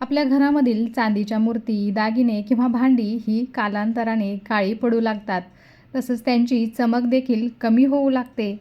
आपल्या घरामधील चांदीच्या मूर्ती दागिने किंवा भांडी ही कालांतराने काळी पडू लागतात. तसंच त्यांची चमक देखील कमी होऊ लागते.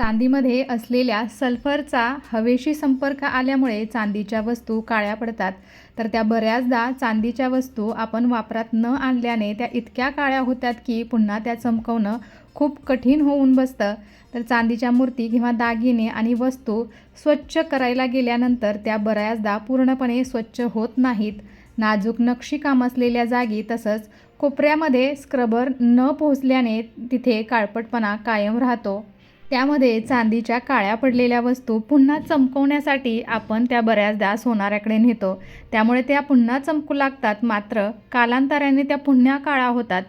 चांदीमध्ये असलेल्या सल्फरचा हवेशी संपर्क आल्यामुळे चांदीच्या वस्तू काळ्या पडतात. तर त्या बऱ्याचदा चांदीच्या वस्तू आपण वापरात न आणल्याने त्या इतक्या काळ्या होतात की पुन्हा त्या चमकवणं खूप कठीण होऊन बसतं. तर चांदीच्या मूर्ती किंवा दागिने आणि वस्तू स्वच्छ करायला गेल्यानंतर त्या बऱ्याचदा पूर्णपणे स्वच्छ होत नाहीत. नाजूक नक्षीकाम असलेल्या जागी तसंच कोपऱ्यामध्ये स्क्रबर न पोहोचल्याने तिथे काळपटपणा कायम राहतो. त्यामध्ये चांदीच्या काळ्या पडलेल्या वस्तू पुन्हा चमकवण्यासाठी आपण त्या बऱ्याचदा सोनाऱ्याकडे नेतो. त्यामुळे त्या पुन्हा चमकू लागतात मात्र कालांतराने त्या पुन्हा काळा होतात.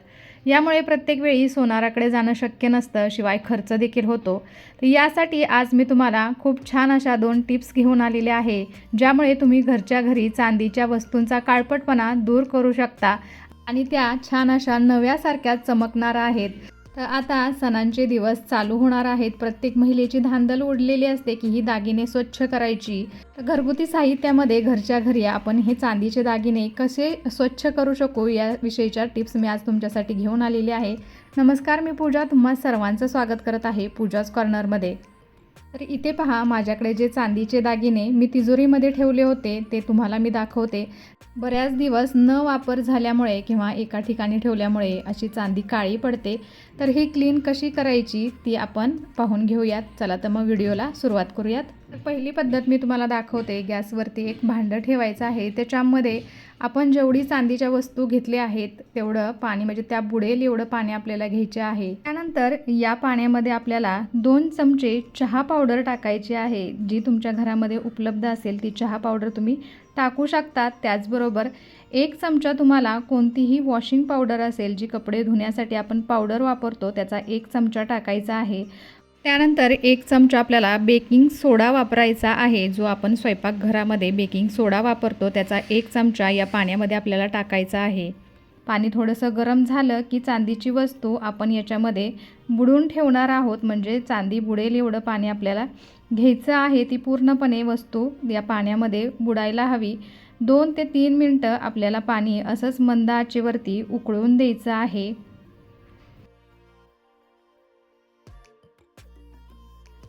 यामुळे प्रत्येक वेळी सोनाराकडे जाणं शक्य नसतं शिवाय खर्च देखील होतो. तर यासाठी आज मी तुम्हाला खूप छान अशा दोन टिप्स घेऊन आलेले आहे ज्यामुळे तुम्ही घरच्या घरी चांदीच्या वस्तूंचा काळपटपणा दूर करू शकता आणि त्या छान अशा नव्यासारख्या चमकणार आहेत. तर आता सणांचे दिवस चालू होणार आहेत. प्रत्येक महिलेची धांदल उडलेली असते की ही दागिने स्वच्छ करायची. तर घरगुती साहित्यामध्ये घरच्या घरी आपण हे चांदीचे दागिने कसे स्वच्छ करू शकू या विषयीच्या टिप्स मी आज तुमच्यासाठी घेऊन आलेली आहे. नमस्कार मी पूजा. तुम्हा सर्वांचं स्वागत करत आहे पूजाच कॉर्नरमध्ये. तर इथे पहा माझ्याकडे जे चांदीचे दागिने मी तिजोरीमध्ये ठेवले होते ते तुम्हाला मी दाखवते. बऱ्याच दिवस न वापर झाल्यामुळे किंवा एका ठिकाणी ठेवल्यामुळे अशी चांदी काळी पडते. तर ही क्लीन कशी करायची ती आपण पाहून घेऊयात. चला तर मग व्हिडिओला सुरुवात करूयात. पहिली पद्धत मी तुम्हाला दाखवते. गॅसवरती एक भांडं ठेवायचं आहे. त्याच्यामध्ये आपण जेवढी चांदीच्या वस्तू घेतल्या आहेत तेवढं पाणी म्हणजे त्या बुडेल एवढं पाणी आपल्याला घ्यायचे आहे. त्यानंतर या पाण्यामध्ये आपल्याला दोन चमचे चहा पावडर टाकायची आहे. जी तुमच्या घरामध्ये उपलब्ध असेल ती चहा पावडर तुम्ही टाकू शकता त्याचबरोबर एक चमचा तुम्हाला कोणतीही वॉशिंग पावडर असेल जी कपडे धुण्यासाठी आपण पावडर वापरतो त्याचा एक चमचा टाकायचा आहे. त्यानंतर एक चमचा आपल्याला बेकिंग सोडा वापरायचा आहे जो आपण स्वयंपाकघरामध्ये बेकिंग सोडा वापरतो. त्याचा एक चमचा या पाण्यामध्ये आपल्याला टाकायचा आहे. पाणी थोडंसं गरम झालं की चांदीची वस्तू आपण याच्यामध्ये बुडून ठेवणार आहोत. म्हणजे चांदी बुडेल एवढं पाणी आपल्याला घ्यायचं आहे. ती पूर्णपणे वस्तू या पाण्यामध्ये बुडायला हवी. दोन ते तीन मिनटं आपल्याला पाणी असंच मंद आचेवरती उकळून द्यायचं आहे.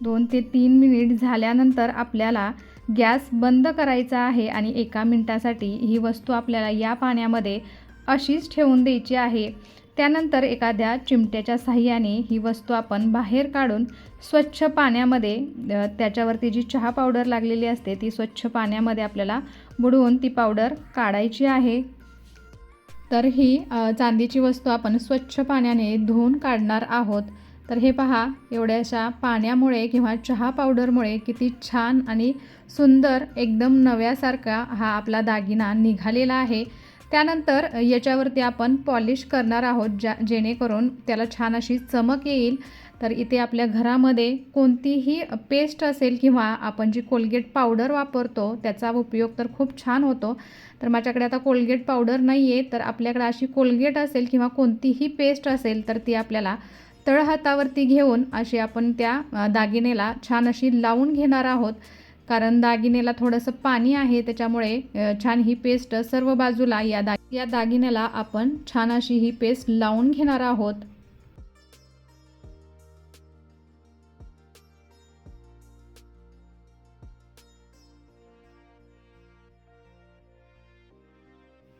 दोन ते तीन मिनिट झाल्यानंतर आपल्याला गॅस बंद करायचा आहे आणि एका मिनटासाठी ही वस्तू आपल्याला या पाण्यामध्ये अशीच ठेवून द्यायची आहे. त्यानंतर एखाद्या चिमट्याच्या साह्याने ही वस्तू आपण बाहेर काढून स्वच्छ पाण्यामध्ये त्याच्यावरती जी चहा पावडर लागलेली असते ती स्वच्छ पाण्यामध्ये आपल्याला बुडवून ती पावडर काढायची आहे. तर ही चांदीची वस्तू आपण स्वच्छ पाण्याने धुवून काढणार आहोत. तर हे पहा एवढ्याशा पाण्यामुळे किंवा चहा पावडरमुळे किती छान आणि सुंदर एकदम नव्यासारखा हा आपला दागिना निघालेला आहे. त्यानंतर याच्यावरती आपण पॉलिश करणार आहोत ज्या जेणेकरून त्याला छान अशी चमक येईल. तर इथे आपल्या घरामध्ये कोणतीही पेस्ट असेल किंवा आपण जी कोलगेट पावडर वापरतो त्याचा उपयोग तर खूप छान होतो. तर माझ्याकडे आता कोलगेट पावडर नाही आहे तर आपल्याकडे अशी कोलगेट असेल किंवा कोणतीही पेस्ट असेल तर ती आपल्याला तळहातावरती घेऊन अशी आपण त्या दागिनेला छान अशी लावून घेणार आहोत. कारण दागिनेला थोडंसं पाणी आहे त्याच्यामुळे छान ही पेस्ट सर्व बाजूला या दा या दागिन्याला आपण छान अशी ही पेस्ट लावून घेणार आहोत.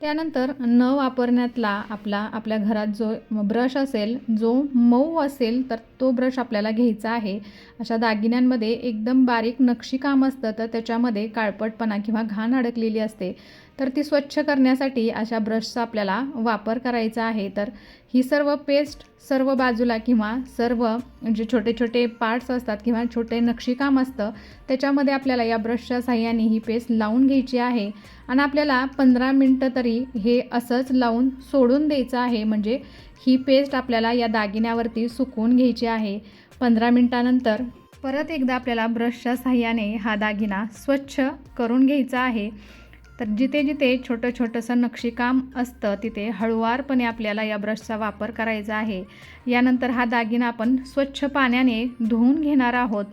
त्यानंतर न वापरण्यातला आपला आपल्या घरात जो ब्रश असेल जो मऊ असेल तर तो ब्रश आपल्याला घ्यायचा आहे. अशा दागिन्यांमध्ये एकदम बारीक नक्षीकाम असतं तर त्याच्यामध्ये काळपटपणा किंवा घाण अडकलेली असते. तर ती स्वच्छ करण्यासाठी अशा ब्रशचा आपल्याला वापर करायचा आहे. तर ही सर्व पेस्ट सर्व बाजूला किंवा सर्व जे छोटे छोटे पार्ट्स असतात किंवा छोटे नक्षीकाम असतं त्याच्यामध्ये आपल्याला या ब्रशच्या साह्याने ही पेस्ट लावून घ्यायची आहे. आणि आपल्याला पंधरा मिनटं तरी हे असंच लावून सोडून द्यायचं आहे. म्हणजे ही पेस्ट आपल्याला या दागिन्यावरती सुकवून घ्यायची आहे. पंधरा मिनटानंतर परत एकदा आपल्याला ब्रशच्या साह्याने हा दागिना स्वच्छ करून घ्यायचा आहे. तर जिथे जिथे छोटं छोटंसं नक्षीकाम असतं तिथे हळुवारपणे आपल्याला या ब्रशचा वापर करायचा आहे. यानंतर हा दागिना आपण स्वच्छ पाण्याने धुवून घेणार आहोत.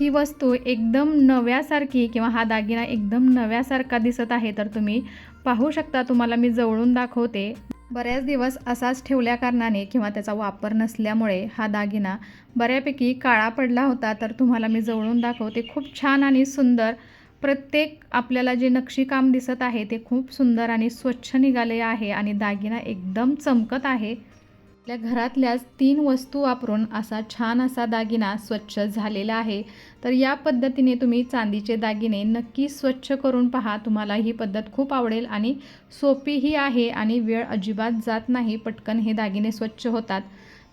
ही वस्तू एकदम नव्यासारखी किंवा हा दागिना एकदम नव्यासारखा दिसत आहे तर तुम्ही पाहू शकता तुम्हाला मी जवळून दाखवते. बऱ्याच दिवस असाच ठेवल्या कारणाने किंवा त्याचा वापर नसल्यामुळे हा दागिना बऱ्यापैकी काळा पडला होता तर तुम्हाला मी जवळून दाखवते. खूप छान आणि सुंदर प्रत्येक आपल्याला जे नक्षीकाम दिसत आहे ते खूप सुंदर आणि स्वच्छ निघाले आहे आणि दागिना एकदम चमकत आहे. आपल्या घरातल्याच तीन वस्तू वापरून असा छान असा दागिना स्वच्छ झालेला आहे. तर या पद्धतीने तुम्ही चांदीचे दागिने नक्की स्वच्छ करून पहा. तुम्हाला ही पद्धत खूप आवडेल आणि सोपीही आहे आणि वेळ अजिबात जात नाही. पटकन हे दागिने स्वच्छ होतात.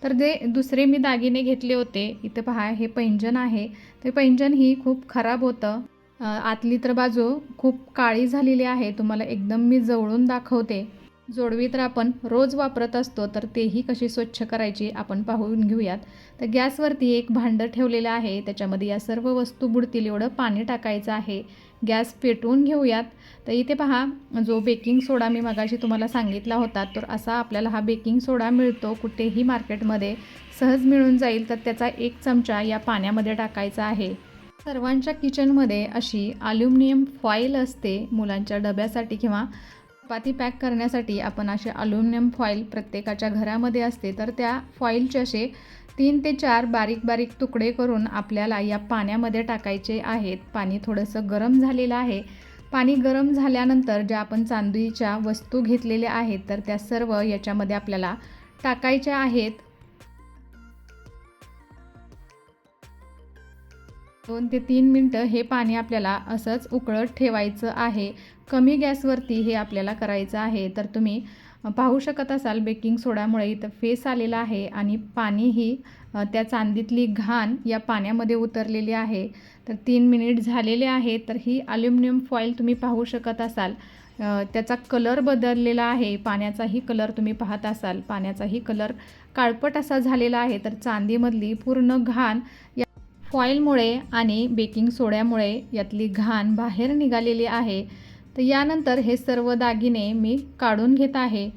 तर जे दुसरे मी दागिने घेतले होते इथं पहा हे पैंजण आहे. ते पैंजण ही खूप खराब होतं. आतली तर बाजू खूप काळी झालेली आहे. तुम्हाला एकदम मी जवळून दाखवते. जोडवी तर आपण रोज वापरत असतो तर तेही कशी स्वच्छ करायची आपण पाहून घेऊयात. तर गॅसवरती एक भांडं ठेवलेलं आहे. त्याच्यामध्ये या सर्व वस्तू बुडतील एवढं पाणी टाकायचं आहे. गॅस पेटवून घेऊयात. तर इथे पहा जो बेकिंग सोडा मी मगाशी तुम्हाला सांगितला होता तर असा आपल्याला हा बेकिंग सोडा मिळतो कुठेही मार्केटमध्ये. सहज मिळून जाईल तर त्याचा एक चमचा या पाण्यामध्ये टाकायचा आहे. सर्वांच्या किचनमध्ये अशी अल्युमिनियम फॉईल असते मुलांच्या डब्यासाठी किंवा चपाती पॅक करण्यासाठी. आपण असे अल्युमिनियम फॉईल प्रत्येकाच्या घरामध्ये असते तर त्या फॉईलचे असे तीन ते चार बारीक बारीक तुकडे करून आपल्याला या पाण्यामध्ये टाकायचे आहेत. पाणी थोडंसं गरम झालेलं आहे. पाणी गरम झाल्यानंतर ज्या आपण चांदीच्या वस्तू घेतलेल्या आहेत तर त्या सर्व याच्यामध्ये आपल्याला टाकायच्या आहेत. दोन ते तीन मिनटं हे पाणी आपल्याला असंच उकळत ठेवायचं आहे. कमी गॅसवरती हे आपल्याला करायचं आहे. तर तुम्ही पाहू शकत असाल बेकिंग सोड्यामुळे इथं फेस आलेला आहे आणि पाणीही ही त्या चांदीतली घाण या पाण्यामध्ये उतरलेली आहे. तर तीन मिनिट झालेले आहे. तर ही अल्युमिनियम फॉईल तुम्ही पाहू शकत असाल. त्याचा कलर बदललेला आहे. पाण्याचाही कलर तुम्ही पाहत असाल. पाण्याचाही कलर काळपट असा झालेला आहे. तर चांदीमधली पूर्ण घाण या फॉईलमुळे आणि बेकिंग सोड्यामुळे यातली घाण बाहेर निघालेली आहे. तर यानंतर हे सर्व दागिने मी काढून घेत आहे.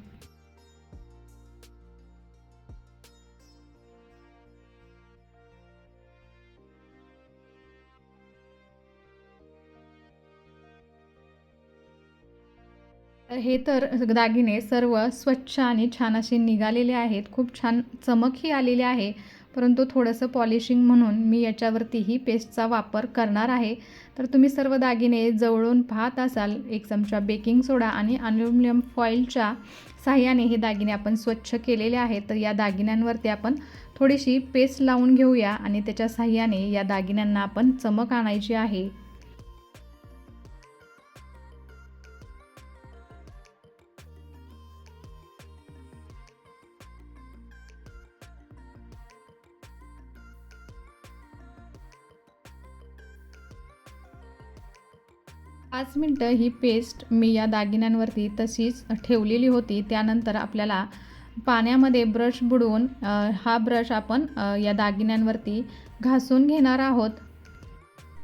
तर हे तर दागिने सर्व स्वच्छ आणि छान असे निघालेले आहेत. खूप छान चमकही आलेली आहे. परंतु थोडंसं पॉलिशिंग म्हणून मी याच्यावरतीही पेस्टचा वापर करणार आहे. तर तुम्ही सर्व दागिने जवळून पाहत असाल एक चमचा बेकिंग सोडा आणि अल्युमिनियम फॉईलच्या साह्याने हे दागिने आपण स्वच्छ केलेले आहेत. तर या दागिन्यांवरती आपण थोडीशी पेस्ट लावून घेऊया आणि त्याच्या साह्याने या दागिन्यांना आपण चमक आणायची आहे. पाच मिनटं ही पेस्ट मी या दागिन्यांवरती तशीच ठेवलेली होती. त्यानंतर आपल्याला पाण्यामध्ये ब्रश बुडवून हा ब्रश आपण या दागिन्यांवरती घासून घेणार आहोत.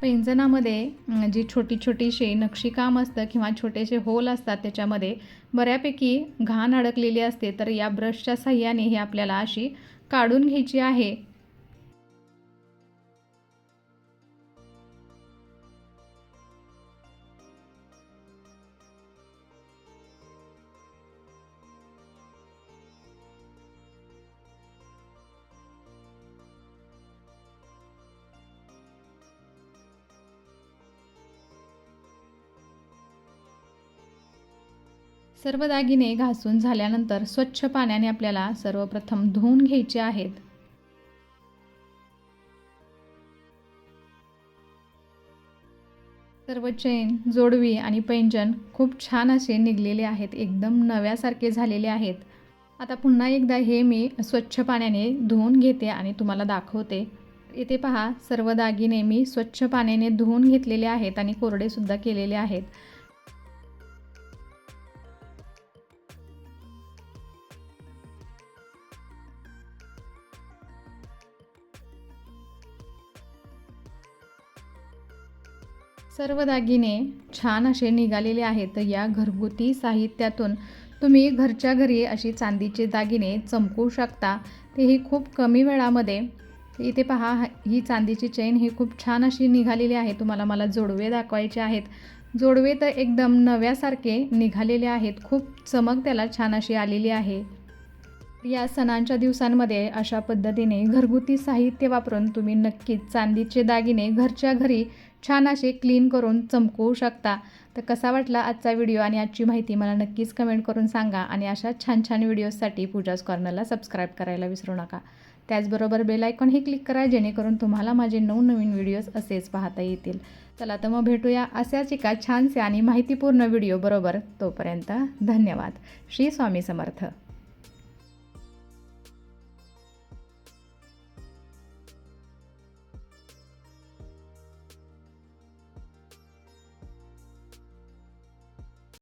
पैंजणामध्ये जी छोटी छोटीशी नक्षीकाम असतं किंवा छोटेसे होल असतात त्याच्यामध्ये बऱ्यापैकी घाण अडकलेली असते. तर या ब्रशच्या साह्याने ही आपल्याला अशी काढून घ्यायची आहे. सर्व दागिने घासून झाल्यानंतर स्वच्छ पाण्याने आपल्याला सर्वप्रथम धुवून घ्यायचे आहेत. सर्व चेन जोडवी आणि पैंजण खूप छान असे निघलेले आहेत एकदम नव्यासारखे झालेले आहेत. आता पुन्हा एकदा हे मी स्वच्छ पाण्याने धुवून घेते आणि तुम्हाला दाखवते. इथे पहा सर्व दागिने मी स्वच्छ पाण्याने धुवून घेतलेले आहेत आणि कोरडेसुद्धा केलेले आहेत. सर्व दागिने छान असे निघालेले आहेत. तर या घरगुती साहित्यातून तुम्ही घरच्या घरी अशी चांदीचे दागिने चमकू शकता. तेही खूप कमी वेळामध्ये. इथे पहा ही चांदीची चेन ही खूप छान अशी निघालेली आहे. तुम्हाला मला जोडवे दाखवायचे आहेत. जोडवे तर एकदम नव्यासारखे निघालेले आहेत. खूप चमक त्याला छान अशी आलेली आहे. या सणांच्या दिवसांमध्ये अशा पद्धतीने घरगुती साहित्य वापरून तुम्ही नक्कीच चांदीचे दागिने घरच्या घरी छान असे क्लीन करून चमकवू शकता. तर कसा वाटला आजचा व्हिडिओ आणि आजची माहिती मला नक्कीच कमेंट करून सांगा आणि अशा छान छान व्हिडिओजसाठी पूजाज कॉर्नरला सबस्क्राईब करायला विसरू नका. त्याचबरोबर बेल आयकॉनही क्लिक करा जेणेकरून तुम्हाला माझे नवनवीन व्हिडिओज असेच पाहता येतील. चला तर मग भेटूया अशाच एका छानसे आणि माहितीपूर्ण व्हिडिओ बरोबर. तोपर्यंत धन्यवाद. श्री स्वामी समर्थ.